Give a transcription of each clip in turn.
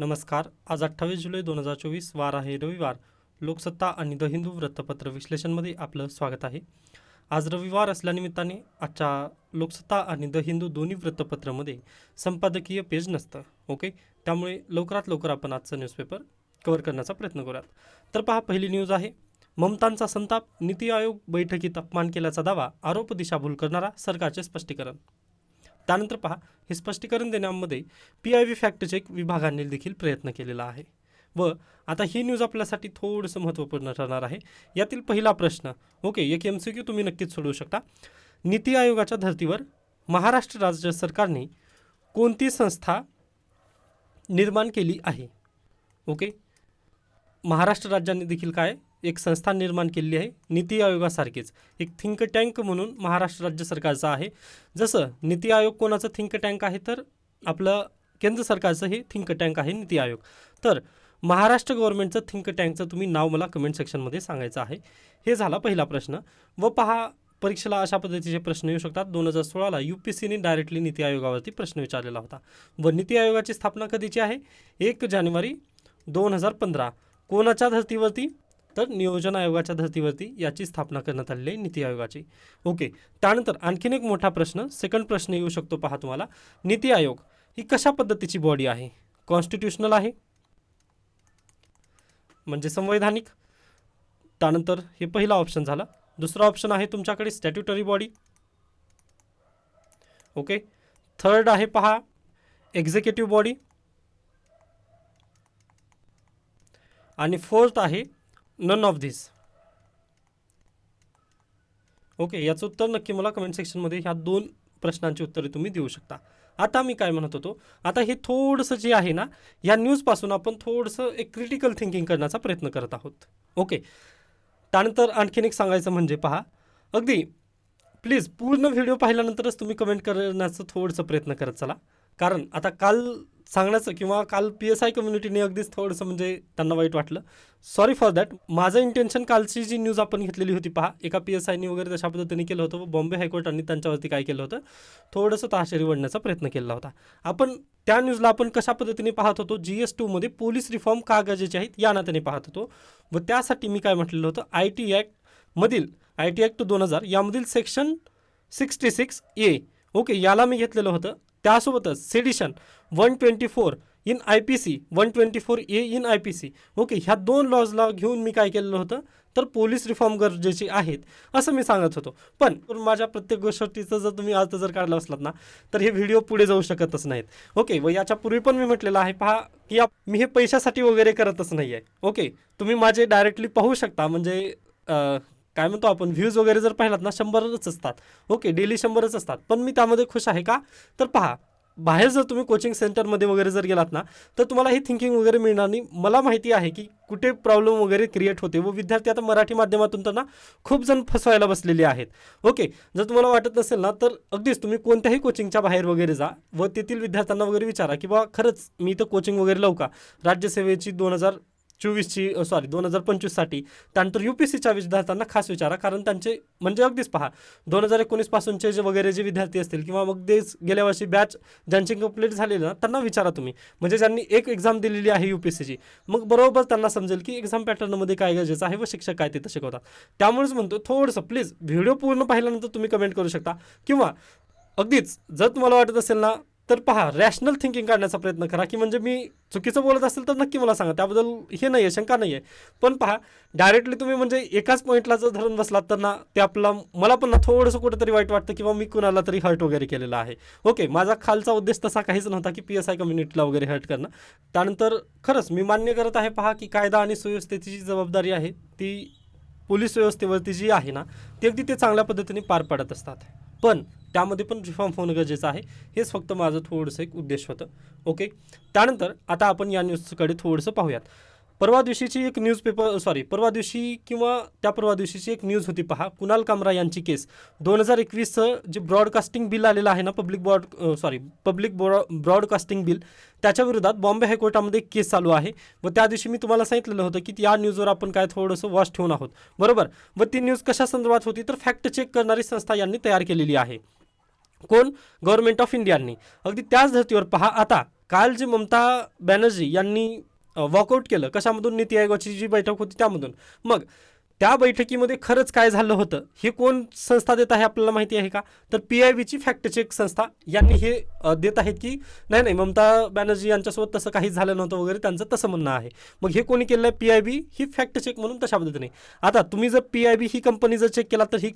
नमस्कार. आज अठ्ठावीस जुलै दोन हजार चोवीस वार आहे रविवार. लोकसत्ता आणि द हिंदू वृत्तपत्र विश्लेषणमध्ये आपलं स्वागत आहे. आज रविवार असल्यानिमित्ताने आजच्या लोकसत्ता आणि द हिंदू दोन्ही वृत्तपत्रामध्ये संपादकीय पेज नसतं ओके? त्यामुळे लवकरात लवकर आपण आजचं न्यूजपेपर कव्हर करण्याचा प्रयत्न करूयात. तर पहा पहिली न्यूज आहे. ममतांचा संताप नीती आयोग बैठकीत अपमान केल्याचा दावा आरोप दिशाभूल करणारा सरकारचे स्पष्टीकरण. त्यानंतर पहा हे स्पष्टीकरण देण्यामध्ये P I V fact check विभागाने देखील प्रयत्न केलेला आहे. व आता ही न्यूज आपल्यासाठी थोडंसं महत्त्वपूर्ण ठरणार आहे. यातील पहिला प्रश्न ओके एक एम सी क्यू तुम्ही नक्कीच सोडवू शकता. नीती आयोगाच्या धर्तीवर महाराष्ट्र राज्य सरकारने कोणती संस्था निर्माण केली आहे? ओके महाराष्ट्र राज्याने देखील काय? एक संस्था निर्माण केलेली आहे नीती आयोगासारखीच. एक थिंक टँक म्हणून महाराष्ट्र राज्य सरकारचं आहे. जसं नीती आयोग कोणाचं थिंक टँक आहे तर आपलं केंद्र सरकारचं हे थिंक टँक आहे नीती आयोग. तर महाराष्ट्र गव्हर्नमेंटचं थिंक टँकचं तुम्ही नाव मला कमेंट सेक्शनमध्ये सांगायचं आहे. हे झाला पहिला प्रश्न. व पहा परीक्षेला अशा पद्धतीचे प्रश्न येऊ शकतात. दोन हजार सोळाला यू पी सीने डायरेक्टली नीती आयोगावरती प्रश्न विचारलेला होता. व नीती आयोगाची स्थापना कधीची आहे? एक जानेवारी दोन हजार पंधरा. कोणाच्या धर्तीवरती? तर नियोजन आयोगाच्या धर्तीवरती याची स्थापना करण्यात आलेली आहे नीती आयोगाची. ओके त्यानंतर आणखीन एक मोठा प्रश्न सेकंड प्रश्न येऊ शकतो पहा तुम्हाला. नीती आयोग ही कशा पद्धतीची बॉडी आहे? कॉन्स्टिट्युशनल आहे? म्हणजे संवैधानिक? त्यानंतर हे पहिला ऑप्शन झाला. दुसरा ऑप्शन आहे तुमच्याकडे स्टॅट्युटरी बॉडी ओके थर्ड आहे पहा एक्झिक्युटिव्ह बॉडी आणि फोर्थ आहे नन ऑफ धिस ओके याचं उत्तर नक्की मला कमेंट सेक्शनमध्ये ह्या दोन प्रश्नांची उत्तरे तुम्ही देऊ शकता. आता मी काय म्हणत होतो? आता हे थोडंसं जे आहे ना या न्यूजपासून आपण थोडंसं एक क्रिटिकल थिंकिंग करण्याचा प्रयत्न करत आहोत. ओके त्यानंतर आणखीन एक सांगायचं म्हणजे पहा. अगदी प्लीज पूर्ण व्हिडिओ पाहिल्यानंतरच तुम्ही कमेंट करण्याचं थोडंसं प्रयत्न करत चला. कारण आता काल सांगण्याचं किंवा काल पी एस आय कम्युनिटीने अगदीच थोडंसं म्हणजे त्यांना वाईट वाटलं. सॉरी फॉर दॅट माझं इंटेन्शन कालची जी न्यूज आपण घेतलेली होती पहा एका पी एस आयनी वगैरे तशा पद्धतीने केलं होतं. बॉम्बे हायकोर्टाने त्यांच्यावरती काय केलं होतं? थोडंसं ताशेरी वडण्याचा प्रयत्न केला होता. आपण त्या न्यूजला आपण कशा पद्धतीने पाहत होतो? जी एस टूमध्ये पोलीस रिफॉर्म का गरजेचे आहेत? या नात्याने पाहत होतो. व त्यासाठी मी काय म्हटलेलं होतं? आय टी ॲक्टमधील आय टी ॲक्ट दोन हजार यामधील section sixty six A okay याला मी घेतलेलं होतं. त्यासोबतच sedition one twenty four in I P C one twenty four A in I P C okay ह्या दोन लॉजला घेऊन मी काय केलेलं होतं? तर पोलीस रिफॉर्म गरजेचे आहेत असं मी सांगत होतो. पण माझ्या प्रत्येक गोष्टीचं जर तुम्ही अर्थ जर काढला असलात ना तर हे व्हिडिओ पुढे जाऊ शकतच नाहीत. ओके व याच्या पूर्वी पण मी म्हटलेलं आहे पहा की मी हे पैशासाठी वगैरे करतच नाही आहे ओके तुम्ही माझे डायरेक्टली पाहू शकता म्हणजे काय म्हणतो आपण व्ह्यूज वगैरे जर पाहिलात ना शंभरच असतात. ओके डेली शंभरच असतात. पण मी त्यामध्ये खुश आहे का? तर पहा बाहेर जर तुम्ही कोचिंग सेंटरमध्ये वगैरे जर गेलात ना तर तुम्हाला ही थिंकिंग वगैरे मिळणार नाही. मला माहिती आहे की कुठे प्रॉब्लेम वगैरे क्रिएट होते व विद्यार्थी आता मराठी माध्यमातून त्यांना खूप जण फसवायला बसलेले आहेत. ओके जर तुम्हाला वाटत नसेल ना तर अगदीच तुम्ही कोणत्याही कोचिंगच्या बाहेर वगैरे जा व तेथील विद्यार्थ्यांना वगैरे विचारा की बा खरंच मी इथं कोचिंग वगैरे लावू का? राज्यसेवेची दोन हजार चोवीसची सॉरी दोन हजार पंचवीससाठी त्यानंतर यू पी सीच्या विद्यार्थ्यांना खास विचारा. कारण त्यांचे म्हणजे अगदीच पहा दोन हजार एकोणीसपासूनचे जे वगैरे जे विद्यार्थी असतील किंवा मग तेच गेल्या वर्षी बॅच ज्यांची कंप्लीट झालेली ना त्यांना विचारा तुम्ही. म्हणजे ज्यांनी एक एक्झाम दिलेली आहे यू पी सीची मग बरोबर त्यांना समजेल की एक्झाम पॅटर्नमध्ये काय गरजेचं आहे व शिक्षक काय तिथं शिकवतात. त्यामुळेच म्हणतो थोडंसं प्लीज व्हिडिओ पूर्ण पाहिल्यानंतर तुम्ही कमेंट करू शकता. किंवा अगदीच जर तुम्हाला वाटत असेल ना तर पहा रॅशनल थिंकिंग काढण्याचा प्रयत्न करा की म्हणजे मी चुकीचं बोलत असेल तर नक्की मला सांगा. त्याबद्दल हे नाही आहे शंका नाही आहे पण पहा डायरेक्टली तुम्ही म्हणजे एकाच पॉईंटला जर धरून बसलात तर ना ते आपला मला पण ना थोडंसं कुठेतरी वाईट वाटतं किंवा मी कुणाला तरी हर्ट वगैरे केलेलं आहे. ओके माझा खालचा उद्देश तसा काहीच नव्हता की पी एस आय कम्युनिटीला वगैरे हर्ट करणं. त्यानंतर खरंच मी मान्य करत आहे पहा की कायदा आणि सुव्यवस्थेची जी जबाबदारी आहे ती पोलीस व्यवस्थेवरती जी आहे ना ती अगदी ते चांगल्या पद्धतीने पार पाडत असतात. पण त्यामध्ये पण रिफॉर्म होणं गरजेचं आहे. हेच फक्त माझं थोडंसं एक उद्देश होतं. ओके त्यानंतर आता आपण या न्यूजकडे थोडंसं पाहूयात. परवा दिवशीची एक न्यूजपेपर सॉरी परवा दिवशी किंवा त्या परवा दिवशीची एक न्यूज होती पहा. कुणाल कामरा यांची केस दोन हजार एकवीसचं जे ब्रॉडकास्टिंग बिल आलेलं आहे ना public broad sorry public bro broadcasting bill त्याच्या विरोधात बॉम्बे हायकोर्टामध्ये एक केस चालू आहे. व त्या दिवशी मी तुम्हाला सांगितलेलं होतं की या न्यूजवर आपण काय थोडंसं वॉच ठेवून आहोत. बरोबर? व ती न्यूज कशा संदर्भात होती? तर फॅक्ट चेक करणारी संस्था यांनी तयार केलेली आहे. कोण? गव्हर्नमेंट ऑफ इंडियानी अगदी त्याच धर्तीवर पहा. आता काल जे ममता बॅनर्जी यांनी वॉकआउट केलं. कशामधून नीती आयोगाची जी बैठक होती त्यामधून. मग त्या बैठकीमध्ये खरंच काय झालं होतं? हे कोण संस्था देत आहे आपल्याला माहिती आहे का? तर पी आय बीची फॅक्ट चेक संस्था यांनी हे देत आहेत की नाही नाही ममता बॅनर्जी यांच्यासोबत तसं काहीच झालं नव्हतं वगैरे त्यांचं तसं म्हणणं आहे. मग हे कोणी केलं आहे पी आय बी ही फॅक्ट चेक म्हणून तशा पद्धतीने. आता तुम्ही जर पी आय बी ही कंपनी जर चेक केला तर ही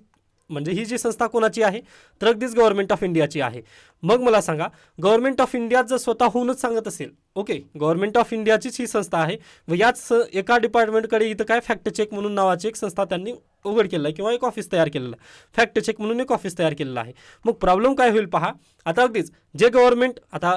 म्हणजे ही जी संस्था कोणाची आहे? तर अगदीच गव्हर्नमेंट ऑफ इंडियाची आहे. मग मला सांगा गव्हर्नमेंट ऑफ इंडिया जर स्वतःहूनच सांगत असेल ओके गव्हर्नमेंट ऑफ इंडियाचीच ही संस्था आहे व याच एका डिपार्टमेंटकडे इथं काय फॅक्ट चेक म्हणून नावाची एक संस्था त्यांनी उघड केलं आहे किंवा एक ऑफिस तयार केलेलं आहे. फॅक्ट चेक म्हणून एक ऑफिस तयार केलेलं आहे. मग प्रॉब्लेम काय होईल पहा. आता अगदीच जे गव्हर्नमेंट आता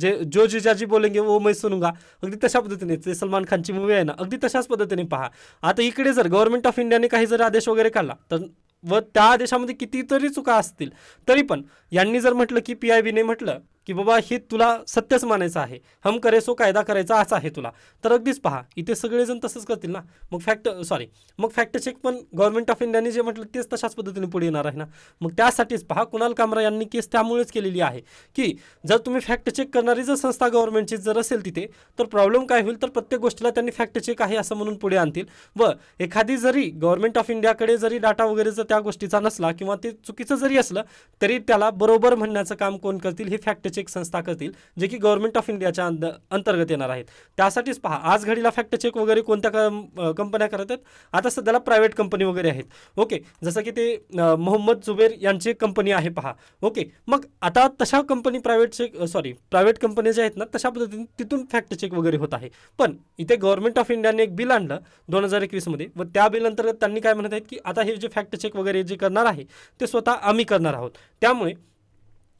जे जो जिजाजी बोलेंगे वो मैं सुनूंगा अगदी तशा पद्धतीने ते सलमान खानची मूवी आहे ना अगदी तशाच पद्धतीने पहा. आता इकडे जर गव्हर्नमेंट ऑफ इंडियाने काही जर आदेश वगैरे काढला तर व त्या आदेशामध्ये कितीतरी चुका असतील. तरी पण यांनी जर म्हटलं की पी आय बीने म्हटलं की बाबा हे तुला सत्यच मानायचं आहे. हम करेसो कायदा करायचा असा आहे तुला. तर अगदीच पहा इथे सगळेजण तसंच करतील ना? मग फॅक्ट सॉरी मग फॅक्ट चेक पण गव्हर्नमेंट ऑफ इंडियाने जे म्हटलं तेच तशाच पद्धतीने पुढे येणार आहे ना? मग त्यासाठीच पहा कुणाल कामरा यांनी केस त्यामुळेच केलेली आहे की जर तुम्ही फॅक्ट चेक करणारी जर संस्था गव्हर्नमेंटची जर असेल तिथे तर प्रॉब्लेम काय होईल? तर प्रत्येक गोष्टीला त्यांनी फॅक्ट चेक आहे असं म्हणून पुढे आणतील. व एखादी जरी गव्हर्नमेंट ऑफ इंडियाकडे जरी डाटा वगैरे जर त्या गोष्टीचा नसला किंवा ते चुकीचं जरी असलं तरी त्याला बरोबर म्हणण्याचं काम कोण करतील? हे फॅक्ट चेक संस्था करतील जे की गव्हर्नमेंट ऑफ इंडियाच्या अंद अंतर्गत येणार आहेत. त्यासाठीच पहा आज घडीला फॅक्ट चेक वगैरे कोणत्या कंपन्या करत आहेत? आता सध्याला प्रायव्हेट कंपनी वगैरे आहेत. ओके जसं की ते मोहम्मद जुबेर यांची एक कंपनी आहे पहा. ओके मग आता तशा company private check sorry private company ज्या आहेत ना तशा पद्धतीने तिथून फॅक्ट चेक वगैरे होत आहे. पण इथे गव्हर्नमेंट ऑफ इंडियाने एक बिल आणलं दोन हजार एकवीसमध्ये व त्या बिल अंतर्गत त्यांनी काय म्हणत आहेत की आता हे जे फॅक्ट चेक वगैरे जे करणार आहे ते स्वतः आम्ही करणार आहोत. त्यामुळे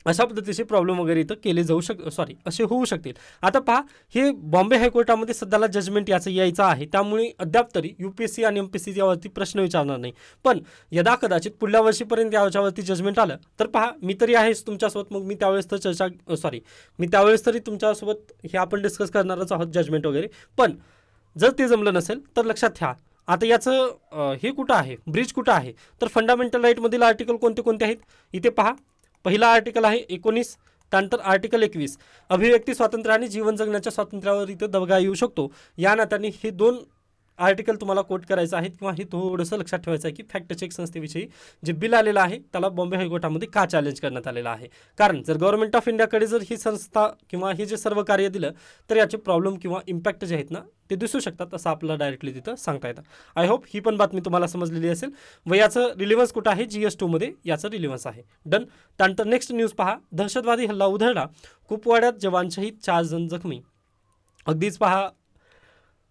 अशा पद्धतीचे प्रॉब्लेम वगैरे इथं केले जाऊ शक सॉरी असे होऊ शकतील. आता पहा हे बॉम्बे हायकोर्टामध्ये सध्याला जजमेंट याचं यायचं आहे. त्यामुळे अद्याप तरी यू पी एस सी आणि एम पी एस सी यावरती प्रश्न विचारणार नाही. पण यदा कदाचित पुढल्या वर्षीपर्यंत याच्यावरती जजमेंट आलं तर पहा मी तरी आहेच तुमच्यासोबत. मग मी त्यावेळेस तर चर्चा सॉरी मी त्यावेळेस तरी तुमच्यासोबत हे आपण डिस्कस करणारच आहोत जजमेंट वगैरे. पण जर ते जमलं नसेल तर लक्षात ठेवा. आता याचं हे कुठं आहे? ब्रिज कुठं आहे? तर फंडामेंटल राईटमधील आर्टिकल कोणते कोणते आहेत? इथे पहा पहिला आर्टिकल आहे एकोणीस त्यानंतर आर्टिकल एकवीस. अभिव्यक्ती स्वातंत्र्य आणि जीवन जगण्याच्या स्वातंत्र्यावर इथं दबगा येऊ शकतो. या नात्याने हे दोन आर्टिकल तुम्हाला कोट करायचं आहे किंवा हे थोडंसं लक्षात ठेवायचं आहे की फॅक्ट चेक संस्थेविषयी जे बिल आलेलं आहे त्याला बॉम्बे हायकोर्टामध्ये का चॅलेंज करण्यात आलेलं आहे? कारण जर गव्हर्नमेंट ऑफ इंडियाकडे जर ही संस्था किंवा हे जे सर्व कार्य दिलं तर याचे प्रॉब्लेम किंवा इम्पॅक्ट जे आहेत ना ते दिसू शकतात असं आपल्याला डायरेक्टली तिथं सांगता येतं. आय होप ही पण बातमी तुम्हाला समजलेली असेल. व याचं रिलिव्हन्स कुठं आहे? जी एस टूमध्ये याचं रिलिव्हन्स आहे. डन त्यानंतर नेक्स्ट न्यूज पहा. दहशतवादी हल्ला उधळला. कुपवाड्यात जवानच्याही चार जण जखमी. अगदीच पहा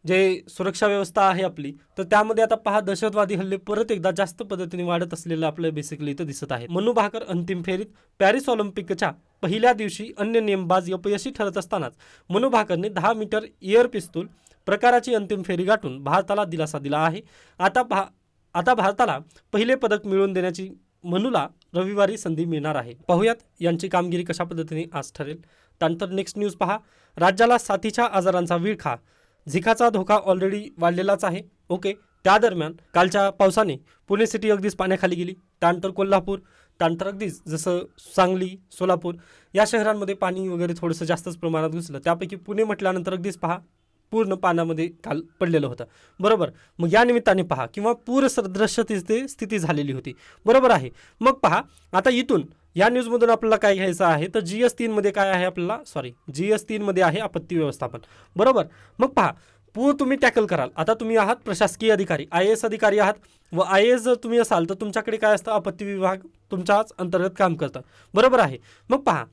जे सुरक्षा व्यवस्था आहे आपली तर त्यामध्ये आता पहा दहशतवादी हल्ले परत एकदा जास्त पद्धतीने वाढत असलेलं आपलं बेसिकली इथं दिसत आहे. मनू भाकर अंतिम फेरीत पॅरिस ऑलिम्पिकच्या पहिल्या दिवशी अन्य नेमबाज अपयशी ठरत असतानाच मनु भाकरने दहा मीटर एअर पिस्तूल प्रकाराची अंतिम फेरी गाठून भारताला दिलासा दिला आहे. आता भा आता भारताला पहिले पदक मिळवून देण्याची मनूला रविवारी संधी मिळणार आहे. पाहूयात यांची कामगिरी कशा पद्धतीने आज ठरेल. त्यानंतर नेक्स्ट न्यूज पहा. राज्याला साथीच्या आजारांचा विळखा झिकाचा धोका ऑलरेडी वाढलेलाच आहे. ओके त्या दरम्यान कालच्या पावसाने पुणे सिटी अगदीच पाण्याखाली गेली. त्यानंतर कोल्हापूर त्यानंतर अगदीच जसं सांगली सोलापूर या शहरांमध्ये पाणी वगैरे थोडंसं जास्तच प्रमाणात घुसलं. त्यापैकी पुणे म्हटल्यानंतर अगदीच पहा पूर्ण पाण्यामध्ये काल पडलेलं होतं. बरोबर? मग या निमित्ताने पहा किंवा पूर सदृश्य तिथे स्थिती झालेली होती. बरोबर आहे. मग पहा आता इथून या न्यूजमधून आपल्याला काय घ्यायचं आहे? तर जी एस तीनमध्ये काय आहे आपल्याला? सॉरी जी एस तीनमध्ये आहे आपत्ती व्यवस्थापन. बरोबर? मग पहा पूर तुम्ही टॅकल कराल. आता तुम्ही आहात प्रशासकीय अधिकारी आय एस अधिकारी आहात. व आय एस जर तुम्ही असाल तर तुमच्याकडे काय असतं? आपत्ती विभाग तुमच्याच अंतर्गत काम करतं बरोबर आहे? मग पहा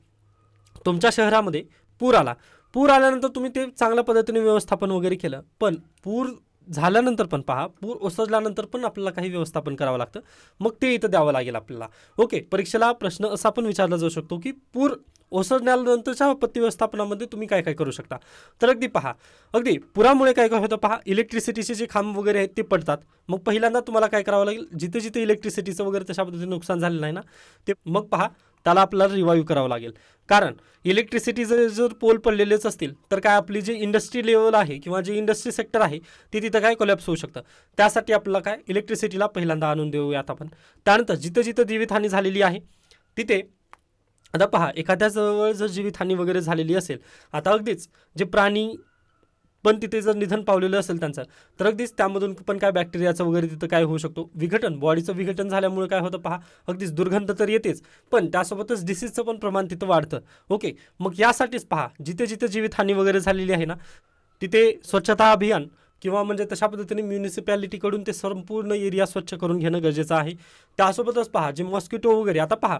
तुमच्या शहरामध्ये पूर आला. पूर आल्यानंतर तुम्ही ते चांगल्या पद्धतीने व्यवस्थापन वगैरे केलं. पण पूर झाल्यानंतर पण पहा पूर ओसरल्यानंतर पण आपल्याला काही व्यवस्थापन करावं लागतं. मग ते इथं द्यावं लागेल आपल्याला. ओके परीक्षेला प्रश्न असा पण विचारला जाऊ शकतो की पूर ओसरल्यानंतरच्या आपत्ती व्यवस्थापनामध्ये तुम्ही काय काय करू शकता? तर अगदी पहा अगदी पुरामुळे काय काय होतं पहा इलेक्ट्रिसिटीचे जे खांब वगैरे आहेत ते पडतात. मग पहिल्यांदा तुम्हाला काय करावं लागेल जिथे जिथे इलेक्ट्रिसिटीचं वगैरे तशा पद्धतीने नुकसान झालेलं नाही ना ते मग पहा त्याला आपल्याला रिवाईव्ह करावं लागेल. कारण इलेक्ट्रिसिटीचे जर पोल पडलेलेच असतील तर काय आपली जी इंडस्ट्री लेवल आहे किंवा जे इंडस्ट्री सेक्टर आहे ते तिथं काय कोलॅप्स होऊ शकतं? त्यासाठी आपल्याला काय इलेक्ट्रिसिटीला पहिल्यांदा आणून देऊयात आपण. त्यानंतर जिथं जिथं जीवितहानी झालेली आहे तिथे आता पहा एखाद्याजवळ जर जीवितहानी वगैरे झालेली असेल आता अगदीच जे प्राणी पण तिथे जर निधन पावलेलं असेल त्यांचं तर अगदीच त्यामधून पण काय बॅक्टेरियाचं वगैरे तिथं काय होऊ शकतो. विघटन बॉडीचं विघटन झाल्यामुळे काय होतं पहा अगदीच दुर्गंध तर येतेच पण त्यासोबतच डिसीजचं पण प्रमाण तिथं वाढतं. ओके मग यासाठीच पहा जिथे जिथे जीवितहानी वगैरे झालेली आहे ना तिथे स्वच्छता अभियान किंवा म्हणजे तशा पद्धतीने म्युनिसिपॅलिटीकडून ते संपूर्ण एरिया स्वच्छ करून घेणं गरजेचं आहे. त्यासोबतच पहा जे मॉस्किटो वगैरे आता पहा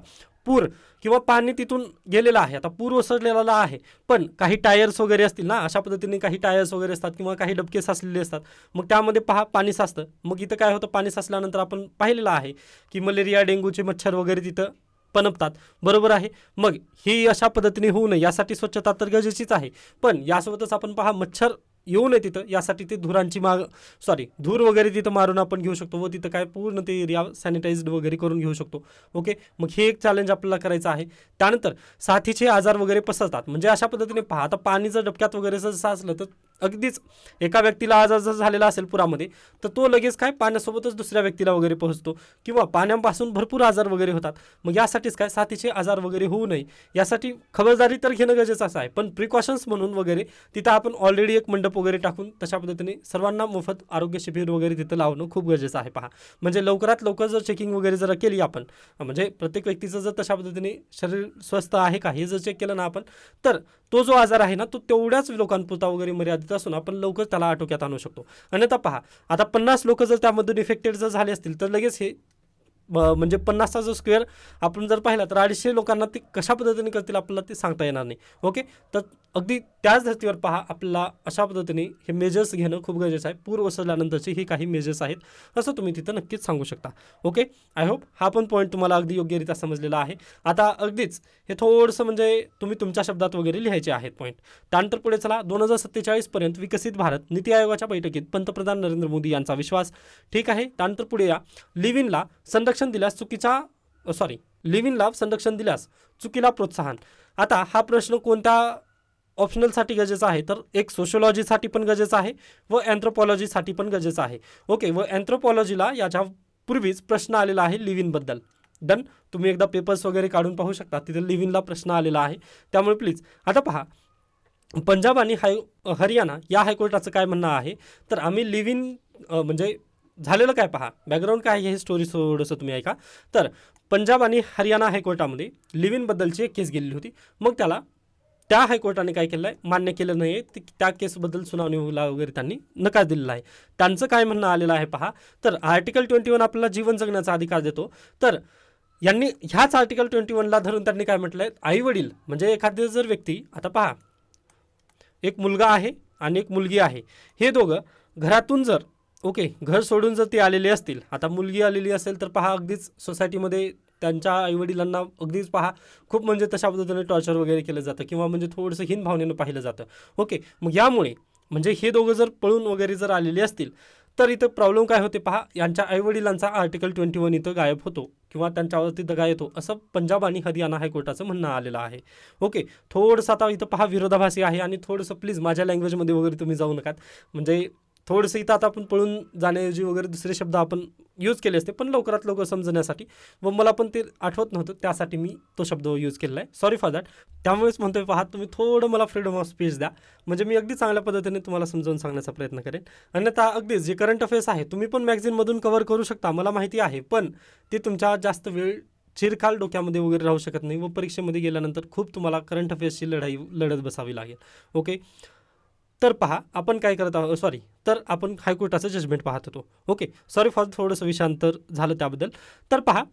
पूर किंवा पाणी तिथून गेलेलं आहे आता पूर ओसरलेला आहे पण काही टायर्स वगैरे असतील ना अशा पद्धतीने काही टायर्स वगैरे असतात किंवा काही डबके साचलेले असतात मग त्यामध्ये पहा पाणी साचतं. मग इथं काय होतं पाणी साचल्यानंतर आपण पाहिलेलं आहे की मलेरिया डेंग्यूचे मच्छर वगैरे तिथं पनपतात. बरोबर आहे? मग ही अशा पद्धतीने होऊ नये यासाठी स्वच्छता तर गरजेचीच आहे. पण यासोबतच आपण पहा मच्छर येऊ नये तिथं. यासाठी ते धुरांची माग सॉरी धूर वगैरे तिथं मारून आपण घेऊ शकतो व तिथं काय पूर्ण ते एरिया सॅनिटाईज्ड वगैरे करून घेऊ शकतो. ओके मग हे एक चॅलेंज आपल्याला करायचं आहे. त्यानंतर साथीचे आजार वगैरे पसरतात. म्हणजे अशा पद्धतीने पहा आता पाणी जर डबक्यात वगैरे जर साचलं तर अगदीच एका व्यक्तीला आजार जर झालेला असेल पुरामध्ये तर तो लगेच काय पाण्यासोबतच दुसऱ्या व्यक्तीला वगैरे पोहोचतो किंवा पाण्यापासून भरपूर आजार वगैरे होतात. मग यासाठीच काय साथीचे आजार वगैरे होऊ नये. यासाठी खबरदारी तर घेणं गरजेचं असं आहे. पण प्रिकॉशन्स म्हणून वगैरे तिथं आपण ऑलरेडी एक मंडप वगैरे टाकून तशा पद्धतीने सर्वांना मोफत आरोग्य शिबिर वगैरे तिथं लावणं खूप गरजेचं आहे पहा. म्हणजे लवकरात लवकर जर चेकिंग वगैरे जर केली आपण म्हणजे प्रत्येक व्यक्तीचं जर तशा पद्धतीने शरीर स्वस्थ आहे का हे जर चेक केलं ना आपण तर तो जो आजार आहे ना तो तेवढ्याच लोकांपुरता वगैरे मर्यादित असून आपण लवकर त्याला आटोक्यात आणू शकतो. अन्यथा पहा आता पन्नास लोक जर त्यामधून इफेक्टेड जर झाले असतील तर लगेच हे म्हणजे पन्नासचा जो स्क्वेअर आपण जर पाहिला तर अडीचशे लोकांना ते कशा पद्धतीने करतील आपल्याला ते सांगता येणार नाही. ओके तर अगदी त्याच धर्तीवर पहा आपल्याला अशा पद्धतीने हे मेजर्स घेणं खूप गरजेचं आहे. पूर ओसरल्यानंतरचे हे काही मेजर्स आहेत. असं तुम्ही तिथं नक्कीच सांगू शकता. ओके आय होप हा पण पॉईंट तुम्हाला अगदी योग्यरित्या समजलेला आहे. आता अगदीच हे थोडंसं म्हणजे तुम्ही तुमच्या शब्दात वगैरे लिहायचे आहेत पॉईंट त्यानंतर पुढे चला दोन हजार सत्तेचाळीसपर्यंत विकसित भारत नीती आयोगाच्या बैठकीत पंतप्रधान नरेंद्र मोदी यांचा विश्वास. ठीक आहे? त्यानंतर पुढे या. लिव्हिनला संरक्षण दिल्यास चुकीचा सॉरी लिव्हिनला संरक्षण दिल्यास चुकीला प्रोत्साहन. आता हा प्रश्न कोणत्या ऑप्शनलसाठी गरजेचा आहे? तर एक सोशोलॉजीसाठी पण गरजेचा आहे व अँथ्रोपॉलॉजीसाठी पण गरजेचं आहे. ओके व अँथ्रोपॉलॉजीला याच्या पूर्वीच प्रश्न आलेला आहे लिव्हिनबद्दल डन तुम्ही एकदा पेपर्स वगैरे काढून पाहू शकता. तिथे लिव्हिनला प्रश्न आलेला आहे. त्यामुळे प्लीज आता पहा. पंजाब आणि हाय हरियाणा या हायकोर्टाचं काय म्हणणं आहे? तर आम्ही लिव्हिन म्हणजे झालेलं काय पहा? बॅकग्राऊंड काय आहे? हे स्टोरी थोडंसं तुम्ही ऐका. तर पंजाब आणि हरियाणा हायकोर्टामध्ये लिव्हिनबद्दलची एक केस गेलेली होती. मग त्याला त्या हायकोर्टाने काय केलं आहे मान्य केलं नाही आहे त्या केसबद्दल सुनावणीला वगैरे त्यांनी नकार दिलेला आहे. त्यांचं काय म्हणणं आलेलं आहे पहा? तर आर्टिकल ट्वेंटी वन आपल्याला जीवन जगण्याचा अधिकार देतो. तर यांनी ह्याच आर्टिकल ट्वेंटी वनला धरून त्यांनी काय म्हटलं आहे आई वडील म्हणजे एखादी जर व्यक्ती आता पहा एक मुलगा आहे आणि एक मुलगी आहे. हे दोघं घरातून जर ओके घर सोडून जर ते आलेले असतील आता मुलगी आलेली असेल तर पहा अगदीच सोसायटीमध्ये त्यांच्या आईवडिलांना अगदीच पहा खूप म्हणजे तशा पद्धतीने टॉर्चर वगैरे केलं जातं किंवा म्हणजे थोडंसं हीन भावनेनं पाहिलं जातं. ओके मग यामुळे म्हणजे हे दोघं जर पळून वगैरे जर आलेले असतील तर इथं प्रॉब्लेम काय होते पहा यांच्या आईवडिलांचा आर्टिकल ट्वेंटी वन इथं गायब होतो किंवा त्यांच्यावरती दगा येतो असं पंजाब आणि हरियाणा हायकोर्टाचं म्हणणं आलेलं आहे. ओके थोडंसं आता इथं पहा विरोधाभासी आहे आणि थोडंसं प्लीज माझ्या लँग्वेजमध्ये वगैरे तुम्ही जाऊ नका म्हणजे थोडंसं इथं आता आपण पळून जाण्याऐवजी वगैरे दुसरे शब्द आपण यूज केले असते पण लवकरात लवकर समजण्यासाठी. व मला पण ते आठवत नव्हतं त्यासाठी मी तो शब्द यूज केलेला आहे. सॉरी फॉर दॅट त्यामुळेच म्हणतोय पहा तुम्ही थोडं मला फ्रीडम ऑफ स्पीच द्या. म्हणजे मी अगदी चांगल्या पद्धतीने तुम्हाला समजावून सांगण्याचा प्रयत्न करेन. अन्यथा अगदीच जे करंट अफेअर्स आहे तुम्ही पण मॅगझिनमधून कव्हर करू शकता मला माहिती आहे. पण ते तुमच्या जास्त वेळ चिरकाल डोक्यामध्ये वगैरे राहू शकत नाही व परीक्षेमध्ये गेल्यानंतर खूप तुम्हाला करंट अफेअर्सची लढाई लढत बसावी लागेल. ओके तर पहा आपण काय करत आहोत? सॉरी तर आपण हायकोर्टाचं जजमेंट पाहत होतो. ओके सॉरी फॉर थोडंसं विषांतर झालं त्याबद्दल. तर पहा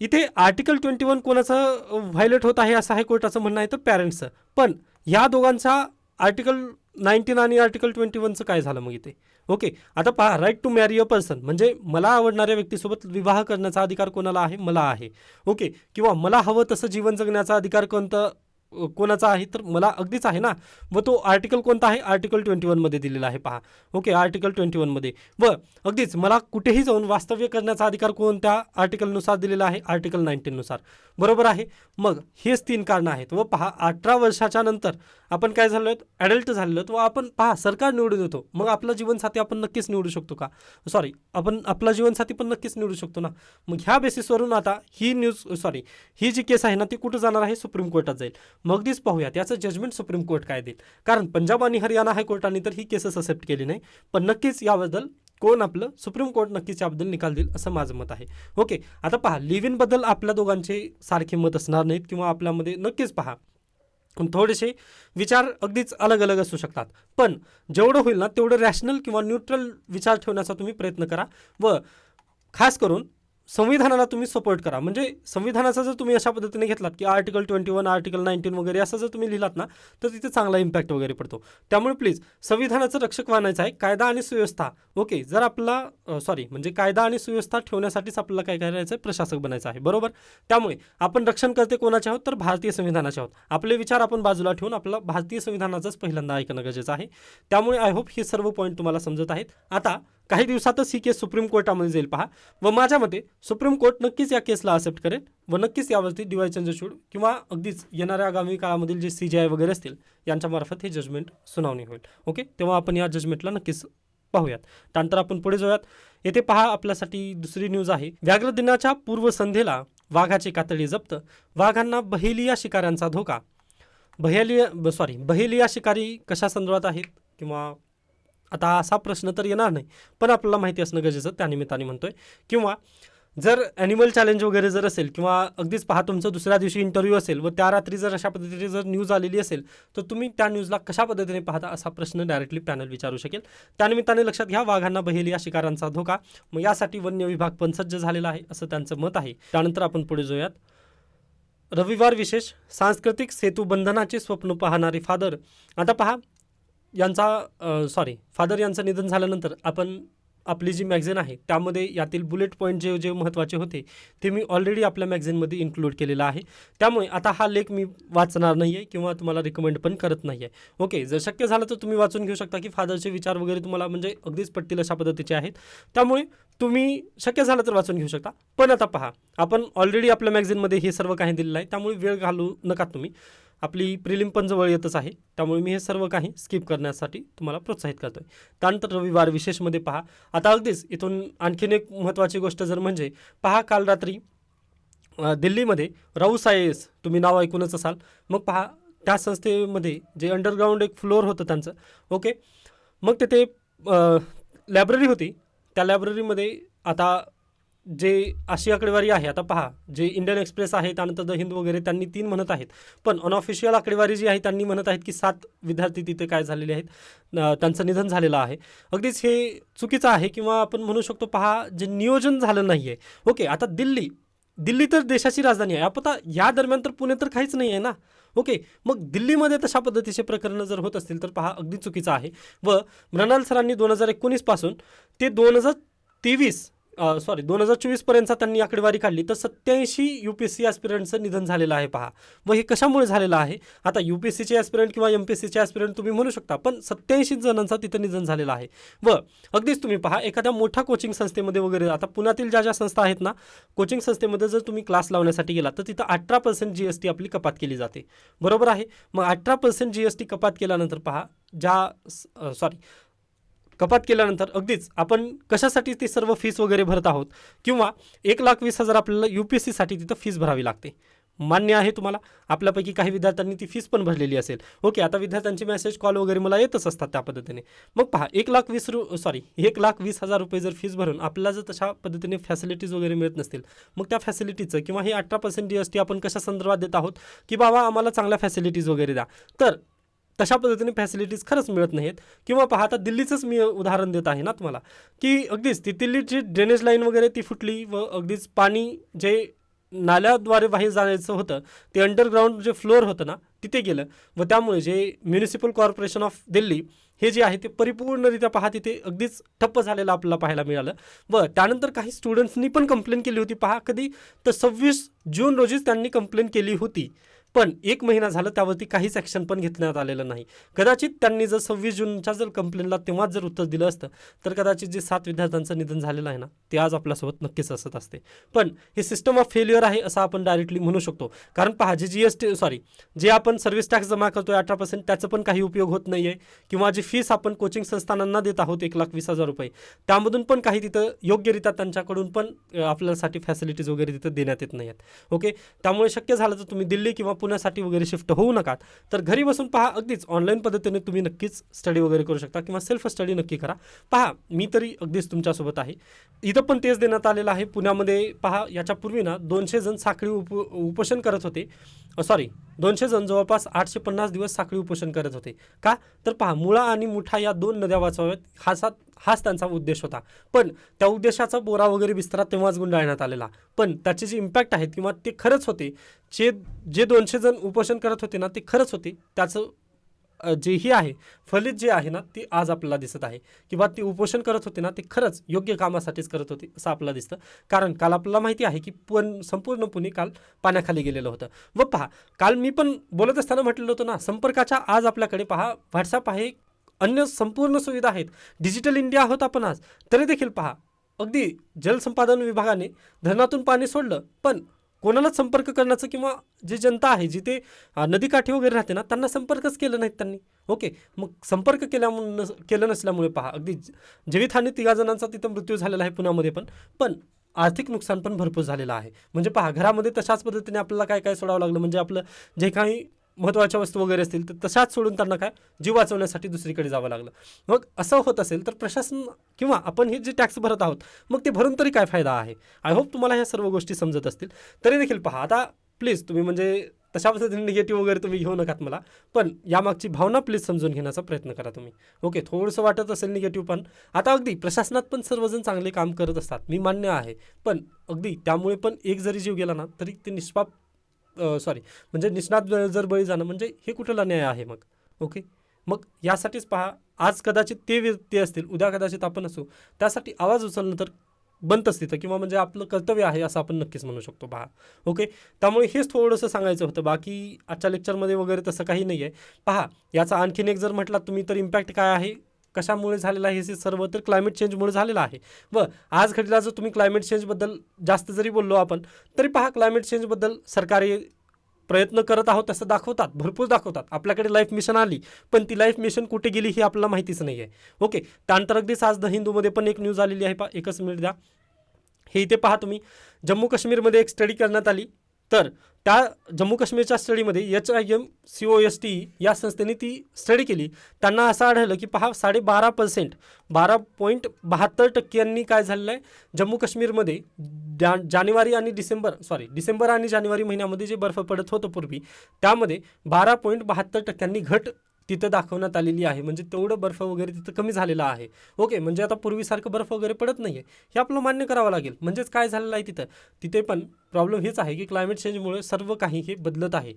इथे आर्टिकल ट्वेंटी वन कोणाचं व्हायलेट होत आहे असं हायकोर्टाचं म्हणणं आहे तर पॅरेंट्सचं पण ह्या दोघांचा आर्टिकल नाईन्टीन आणि आर्टिकल ट्वेंटी वनचं काय झालं मग इथे? ओके आता पहा right to marry a person म्हणजे मला आवडणाऱ्या व्यक्तीसोबत विवाह करण्याचा अधिकार कोणाला आहे? मला आहे. ओके किंवा मला हवं तसं जीवन जगण्याचा अधिकार कोणतं? कोणाचा आहे तर मला अगदीच आहे ना. व तो आर्टिकल कोणता आहे? आर्टिकल ट्वेंटी वनमध्ये दिलेला आहे पहा. ओके आर्टिकल ट्वेंटी वनमध्ये व अगदीच मला कुठेही जाऊन वास्तव्य करण्याचा अधिकार कोणत्या आर्टिकलनुसार दिलेला आहे? आर्टिकल नाईन्टीननुसार बरोबर आहे? मग हेच तीन कारणं आहेत. व पहा अठरा वर्षाच्या नंतर आपण काय झालो आहोत? ॲडल्ट झालेलो आहोत. व आपण पहा सरकार निवडून येतो. मग आपला जीवनसाथी आपण नक्कीच निवडू शकतो का? सॉरी आपण आपला जीवनसाथी पण नक्कीच निवडू शकतो ना? मग ह्या बेसिसवरून आता ही न्यूज सॉरी ही जी केस आहे ना ती कुठं जाणार आहे? सुप्रीम कोर्टात जाईल. मग अगदीच पाहूयात याचं जजमेंट सुप्रीम कोर्ट काय देईल? कारण पंजाब आणि हरियाणा हायकोर्टाने तर ही केसेस असेप्ट केली नाही. पण नक्कीच याबद्दल कोण आपलं सुप्रीम कोर्ट नक्कीच याबद्दल निकाल देईल असं माझं मत आहे. ओके आता पहा लिव्ह इनबद्दल आपल्या दोघांचे सारखे मत असणार नाहीत किंवा आपल्यामध्ये नक्कीच पहा थोडेसे विचार अगदीच अलग अलग असू शकतात. पण जेवढं होईल ना तेवढं रॅशनल किंवा न्यूट्रल विचार ठेवण्याचा तुम्ही प्रयत्न करा व खास करून संविधानाला तुम्ही सपोर्ट करा. म्हणजे संविधानाचा जर तुम्ही अशा पद्धतीने घेतलात की article twenty one article nineteen वगैरे असं जर तुम्ही लिहिलात ना तर तिथे चांगला इम्पॅक्ट वगैरे पडतो. त्यामुळे प्लीज संविधानाचं रक्षक मानायचं आहे. कायदा आणि सुव्यवस्था. ओके जर आपला सॉरी म्हणजे कायदा आणि सुव्यवस्था ठेवण्यासाठीच आपल्याला काय करायचं आहे प्रशासक बनायचं आहे. बरोबर? त्यामुळे आपण रक्षण करते कोणाचे आहोत? तर भारतीय संविधानाचे आहोत. आपले विचार आपण बाजूला ठेवून आपला भारतीय संविधानाचंच पहिल्यांदा ऐकणं गरजेचं आहे. त्यामुळे आय होप हे सर्व पॉईंट तुम्हाला समजत आहेत. आता काही दिवसातच ही केस सुप्रीम कोर्टामध्ये जाईल. पहा. व माझ्या मते सुप्रीम कोर्ट नक्कीच या केसला असेप्ट करेल व नक्कीच यावरती डी वाय चंद्रचूड किंवा अगदीच येणाऱ्या आगामी काळामधील जे सी जी आय वगैरे असतील यांच्यामार्फत हे जजमेंट सुनावणी होईल. ओके तेव्हा आपण या जजमेंटला नक्कीच पाहूयात. त्यानंतर आपण पुढे जाऊयात. येथे पहा आपल्यासाठी दुसरी न्यूज आहे. व्याघ्र दिनाच्या पूर्वसंध्येला वाघाची कातडी जप्त. वाघांना बहेलिया शिकाऱ्यांचा धोका. बहेलिया सॉरी बहेलिया शिकारी कशा संदर्भात आहेत? किंवा आता असा प्रश्न तर येणार नाही. पण आपल्याला माहिती असणं गरजेचं त्यानिमित्ताने म्हणतोय. किंवा जर ॲनिमल चॅलेंज वगैरे जर असेल किंवा अगदीच पहा तुमचं दुसऱ्या दिवशी इंटरव्ह्यू असेल व त्या रात्री जर अशा पद्धतीची जर न्यूज आलेली असेल तर तुम्ही त्या न्यूजला कशा पद्धतीने पाहता असा प्रश्न डायरेक्टली पॅनल विचारू शकेल. त्यानिमित्ताने लक्षात घ्या वाघांना बहेल या शिकारांचा धोका. मग यासाठी वन्य विभाग पण सज्ज झालेला आहे असं त्यांचं मत आहे. त्यानंतर आपण पुढे जाऊयात. रविवार विशेष सांस्कृतिक सेतुबंधनाचे स्वप्न पाहणारे फादर आता पहा यांचा सॉरी फादर यांचं निधन झाल्यानंतर आपण आपली जी मॅगझिन आहे त्यामध्ये यातील बुलेट पॉईंट जे जे महत्त्वाचे होते ते मी ऑलरेडी आपल्या मॅगझिनमध्ये इन्क्लूड केलेलं आहे. त्यामुळे आता हा लेख मी वाचणार नाही आहे किंवा तुम्हाला रिकमेंड पण करत नाही आहे ओके जर शक्य झालं तर तुम्ही वाचून घेऊ शकता की फादरचे विचार वगैरे तुम्हाला म्हणजे अगदीच पटतील अशा पद्धतीचे आहेत. त्यामुळे तुम्ही शक्य झालं तर वाचून घेऊ शकता. पण आता पहा आपण ऑलरेडी आपल्या मॅगझिनमध्ये हे सर्व काही दिलेलं आहे त्यामुळे वेळ घालू नका तुम्ही. आपली प्रिलिम पण जवळ येतच आहे. त्यामुळे मी हे सर्व काही स्किप करण्यासाठी तुम्हाला प्रोत्साहित करतो आहे त्यानंतर रविवार विशेषमध्ये पहा. आता अगदीच इथून आणखीन एक महत्त्वाची गोष्ट जर म्हणजे पहा काल रात्री दिल्लीमध्ये राऊस आय एस तुम्ही नाव ऐकूनच असाल. मग पहा त्या संस्थेमध्ये जे अंडरग्राऊंड एक फ्लोअर होतं त्यांचं ओके मग तिथे लायब्ररी होती. त्या लायब्ररीमध्ये आता जे अशी आकडेवारी आहे आता पहा जे इंडियन एक्सप्रेस आहे त्यानंतर द हिंद वगैरे त्यांनी तीन म्हणत आहेत. पण अनऑफिशियल आकडेवारी जी आहे त्यांनी म्हणत आहेत की सात विद्यार्थी तिथे काय झालेले आहेत त्यांचं निधन झालेलं आहे. अगदीच हे चुकीचं आहे किंवा आपण म्हणू शकतो पहा जे नियोजन झालं नाही आहे ओके आता दिल्ली दिल्ली तर देशाची राजधानी आहे. आता या दरम्यान तर पुणे तर काहीच नाही आहे ना? ओके मग दिल्लीमध्ये तशा पद्धतीचे प्रकरणं जर होत असतील तर पहा अगदी चुकीचं आहे. व मृणाल सरांनी दोन हजार एकोणीसपासून ते दोन हजार तेवीस सॉरी दोन हजार चोवीसपर्यंतचा त्यांनी आकडेवारी काढली तर सत्याऐंशी यू पी एस सी ॲस्पिरंटचं निधन झालेलं आहे पहा. व हे कशामुळे झालेलं आहे? आता यू पी एस सीचे ॲस्पिरंट किंवा एम पी एस सीचे ॲस्पिरंट तुम्ही म्हणू शकता पण सत्याऐंशी जणांचा तिथं निधन झालेलं आहे. व अगदीच तुम्ही पहा एखाद्या मोठ्या कोचिंग संस्थेमध्ये वगैरे आता पुण्यातील ज्या ज्या संस्था आहेत ना कोचिंग संस्थेमध्ये जर तुम्ही क्लास लावण्यासाठी गेला तर तिथं अठरा पर्सेंट जी एस टी आपली कपात केली जाते. बरोबर आहे? मग अठरा पर्सेंट जी एस टी कपात केल्यानंतर पहा ज्या सॉरी कपात केल्यानंतर अगदीच आपण कशासाठी ती सर्व फीस वगैरे भरत आहोत? किंवा एक लाख वीस हजार आपल्याला यू पी एस सीसाठी तिथं फीस भरावी लागते. मान्य आहे तुम्हाला? आपल्यापैकी काही विद्यार्थ्यांनी ती फीस पण भरलेली असेल. ओके आता विद्यार्थ्यांचे मेसेज कॉल वगैरे मला येतच असतात त्या पद्धतीने. मग पहा एक लाख वीस रु सॉरी एक लाख वीस हजार रुपये जर फीस भरून आपल्याला जर तशा पद्धतीने फॅसिलिटीज वगैरे मिळत नसतील मग त्या फॅसिलिटीचं किंवा हे अठरा पर्सेंट जी एस टी आपण कशा संदर्भात देत आहोत? की बाबा आम्हाला चांगल्या फॅसिलिटीज वगैरे द्या. तर तशा पद्धतीने फॅसिलिटीज खरंच मिळत नाहीत. किंवा पाहता दिल्लीचंच मी उदाहरण देत आहे ना तुम्हाला की अगदीच ती दिल्लीची ड्रेनेज लाईन वगैरे ती फुटली व अगदीच पाणी जे नाल्याद्वारे बाहेर जाण्याचं होतं ते अंडरग्राऊंड जे फ्लोअर होतं ना तिथे गेलं. व त्यामुळे जे म्युनिसिपल कॉर्पोरेशन ऑफ दिल्ली हे जे आहे ते परिपूर्णरित्या पहा तिथे अगदीच ठप्प झालेलं आपल्याला पाहायला मिळालं. व त्यानंतर काही स्टुडंट्सनी पण कंप्लेंट केली होती. पहा कधी तर सव्वीस जून रोजीच त्यांनी कंप्लेंट केली होती. पण एक महिना झालं त्यावरती काहीच ॲक्शन पण घेतण्यात आलेलं नाही. कदाचित त्यांनी जर सव्वीस जूनच्या जर कंप्लेंटला तेव्हाच जर उत्तर दिलं असतं तर कदाचित जे सात विद्यार्थ्यांचं निधन झालेलं आहे ना ते आज आपल्यासोबत नक्कीच असत असते. पण हे सिस्टम ऑफ फेल्युअर आहे असं आपण डायरेक्टली म्हणू शकतो. कारण पहा जे जी एस टी सॉरी जे आपण सर्व्हिस टॅक्स जमा करतोय अठरा पर्सेंट त्याचं पण काही उपयोग होत नाही आहे किंवा जी फीस आपण कोचिंग संस्थानांना देत आहोत एक लाख वीस हजार रुपये त्यामधून पण काही तिथं योग्यरित्या त्यांच्याकडून पण आपल्यासाठी फॅसिलिटीज वगैरे तिथं देण्यात येत नाही आहेत ओके त्यामुळे शक्य झालं तर तुम्ही दिल्ली किंवा पुण्यासाठी वगैरे शिफ्ट होऊ नका तर घरी बसून पहा अगदीच ऑनलाईन पद्धतीने तुम्ही नक्कीच स्टडी वगैरे करू शकता किंवा सेल्फ स्टडी नक्की करा. पहा मी तरी अगदीच तुमच्यासोबत आहे. इथं पण तेच देण्यात आलेलं आहे. पुण्यामध्ये पहा याच्यापूर्वी ना दोनशे जण साखळी उप उपोषण करत होते. सॉरी दोनशे जण जवळपास आठशे पन्नास दिवस साखळी उपोषण करत होते. का? तर पहा मुळा आणि मुठा या दोन नद्या वाचवाव्यात. सात हाच त्यांचा उद्देश होता. पण त्या उद्देशाचा बोरा वगैरे विस्तारात तेव्हाच गुंडाळण्यात आलेला. पण त्याचे जे इम्पॅक्ट आहेत किंवा ते खरंच होते जे जे दोनशे जण उपोषण करत होते ना ते खरंच होते. त्याचं जेही जे ही आहे फलित जे आहे ना ते आज आपल्याला दिसत आहे. किंवा ते उपोषण करत होते ना ते खरंच योग्य कामासाठीच करत होते असं आपल्याला दिसतं. कारण काल आपल्याला माहिती आहे की पण संपूर्ण पुणे काल पाण्याखाली गेलेलं होतं. व पहा काल मी पण बोलत असताना म्हटलेलं होतं ना संपर्काच्या आज आपल्याकडे पहा व्हॉट्सअप आहे अन्य संपूर्ण सुविधा आहेत. डिजिटल इंडिया आहोत आपण आज. तरी देखील पहा. अगदी जलसंपादन विभागाने धरणातून पाणी सोडलं पण कोणालाच संपर्क करण्याचं किंवा जी जनता आहे जिथे नदीकाठी वगैरे राहते ना त्यांना संपर्कच केलं नाहीत त्यांनी. ओके. मग संपर्क केल्यामुळे केलं नसल्यामुळे पहा. अगदी ज- जीवितहानी तिघा जणांचा तिथं मृत्यू झालेला आहे पुण्यामध्ये पण पण आर्थिक नुकसान पण भरपूर झालेलं आहे. म्हणजे पहा घरामध्ये तशाच पद्धतीने आपल्याला काय काय सोडावं लागलं? म्हणजे आपलं जे काही महत्त्वाच्या वस्तू वगैरे असतील तर तशाच सोडून त्यांना काय? जीव वाचवण्यासाठी दुसरीकडे जावं लागलं. मग असं होत असेल तर प्रशासन किंवा आपण हे जे टॅक्स भरत आहोत मग ते भरून तरी काय फायदा आहे? आय होप तुम्हाला ह्या सर्व गोष्टी समजत असतील. तरी देखील पहा आता प्लीज तुम्ही म्हणजे तशा पद्धतीने निगेटिव्ह वगैरे तुम्ही घेऊ नकात मला पण यामागची भावना प्लीज समजून घेण्याचा प्रयत्न करा तुम्ही. ओके थोडंसं वाटत असेल निगेटिव्ह पण आता अगदी प्रशासनात पण सर्वजण चांगले काम करत असतात मी मान्य आहे. पण अगदी त्यामुळे पण एक जरी जीव गेला ना तरी ते निष्पाप सॉरी म्हणजे निष्णात जर बळी जाणं म्हणजे हे कुठला न्याय आहे मग? ओके? मग यासाठीच पहा आज कदाचित ते व्यक्ती असतील उद्या कदाचित आपण असू त्यासाठी आवाज उचलणं तर बनतच तिथं किंवा म्हणजे आपलं कर्तव्य आहे असं आपण नक्कीच म्हणू शकतो पहा. ओके? त्यामुळे हेच थोडंसं सांगायचं होतं बाकी आजच्या लेक्चरमध्ये वगैरे तसं काही नाही आहे पहा याचा आणखीन एक जर म्हटलात तुम्ही तर इम्पॅक्ट काय आहे? कशामुळे झालेलं आहे हे सर्व तर क्लायमेट चेंजमुळे झालेलं आहे. व आज घडीला जर तुम्ही क्लायमेट चेंजबद्दल जास्त जरी बोललो आपण तरी पहा क्लायमेट चेंजबद्दल सरकारी प्रयत्न करत आहोत तसं दाखवतात भरपूर दाखवतात. आपल्याकडे लाईफ मिशन आली पण ती लाईफ मिशन कुठे गेली हे आपल्याला माहितीच नाही आहे ओके त्यानंतर अगदीच आज द हिंदूमध्ये पण एक न्यूज आलेली आहे पा एकच मिनिट द्या. हे इथे पहा तुम्ही. जम्मू काश्मीरमध्ये एक स्टडी करण्यात आली. तर त्या जम्मू काश्मीरच्या स्टडीमध्ये H I M C O S T या संस्थेने ती स्टडी केली. त्यांना असं आढळलं की पहा साडेबारा पर्सेंट बारा पॉईंट बहात्तर टक्क्यांनी काय झालेलं आहे? जम्मू काश्मीरमध्ये जा जानेवारी आणि डिसेंबर सॉरी डिसेंबर आणि जानेवारी महिन्यामध्ये जे बर्फ पडत होतं पूर्वी त्यामध्ये बारा पॉईंट बहात्तर टक्क्यांनी घट तिथं दाखवण्यात आलेली आहे. म्हणजे तेवढं बर्फ वगैरे तिथं कमी झालेला आहे. ओके म्हणजे आता पूर्वीसारखं बर्फ वगैरे पडत नाही आहे हे आपलं मान्य करावं लागेल. म्हणजेच काय झालेलं आहे तिथं? तिथे पण प्रॉब्लेम हेच आहे की क्लायमेट चेंजमुळे सर्व काही हे बदलत आहे.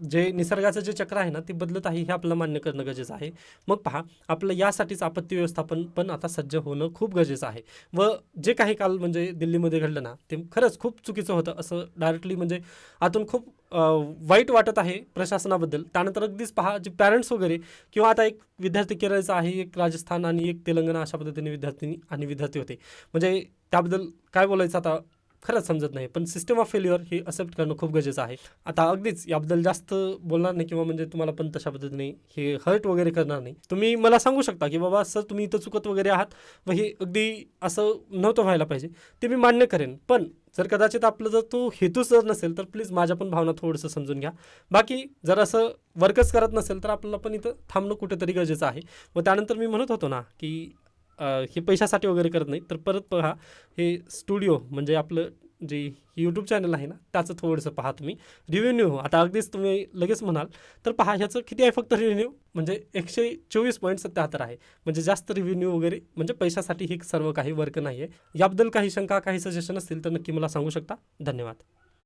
जे निसर्गाचं जे चक्र आहे ना ते बदलत आहे हे आपलं मान्य करणं गरजेचं आहे. मग पहा आपलं यासाठीच आपत्ती व्यवस्थापन पण आता सज्ज होणं खूप गरजेचं आहे. व जे काही काल म्हणजे दिल्लीमध्ये घडलं ना ते खरंच खूप चुकीचं होतं. असं डायरेक्टली म्हणजे आतून खूप वाईट वाटत आहे प्रशासनाबद्दल. त्यानंतर अगदीच पहा जे पॅरेंट्स वगैरे किंवा आता एक विद्यार्थी केरळचा आहे एक राजस्थान आणि एक तेलंगणा अशा पद्धतीने विद्यार्थी आणि विद्यार्थी होते. म्हणजे त्याबद्दल काय बोलायचं आता? खरंच समजत नाही. पण सिस्टम ऑफ फेल्युअर हे असेप्ट करणं खूप गरजेचं आहे. आता अगदीच याबद्दल जास्त बोलणार नाही किंवा म्हणजे तुम्हाला पण तशा पद्धतीने हे हर्ट वगैरे करणार नाही. तुम्ही मला सांगू शकता की बाबा सर तुम्ही इथं चुकत वगैरे आहात व हे अगदी असं नव्हतं व्हायला पाहिजे. ते मी मान्य करेन. पण जर कदाचित आपलं जर तो हेतूच जर नसेल तर प्लीज माझ्या पण भावना थोडंसं समजून घ्या. बाकी जर असं वर्कच करत नसेल तर आपल्याला पण इथं थांबणं कुठेतरी गरजेचं आहे. व त्यानंतर मी म्हणत होतो ना की हे पैशासाठी वगैरे करत नाही तर परत पहा हे स्टुडिओ म्हणजे आपलं जे यूट्यूब चॅनल आहे ना त्याचं थोडंसं पहा तुम्ही. रिव्हेन्यू आता अगदीच तुम्ही लगेच म्हणाल. तर पहा ह्याचं किती आहे फक्त रिव्हेन्यू म्हणजे एकशे चोवीस पॉईंट सत्याहत्तर आहे. म्हणजे जास्त रिव्हेन्यू वगैरे म्हणजे पैशासाठी हे सर्व काही वर्क नाही आहे याबद्दल काही शंका काही सजेशन असतील तर नक्की मला सांगू शकता. धन्यवाद.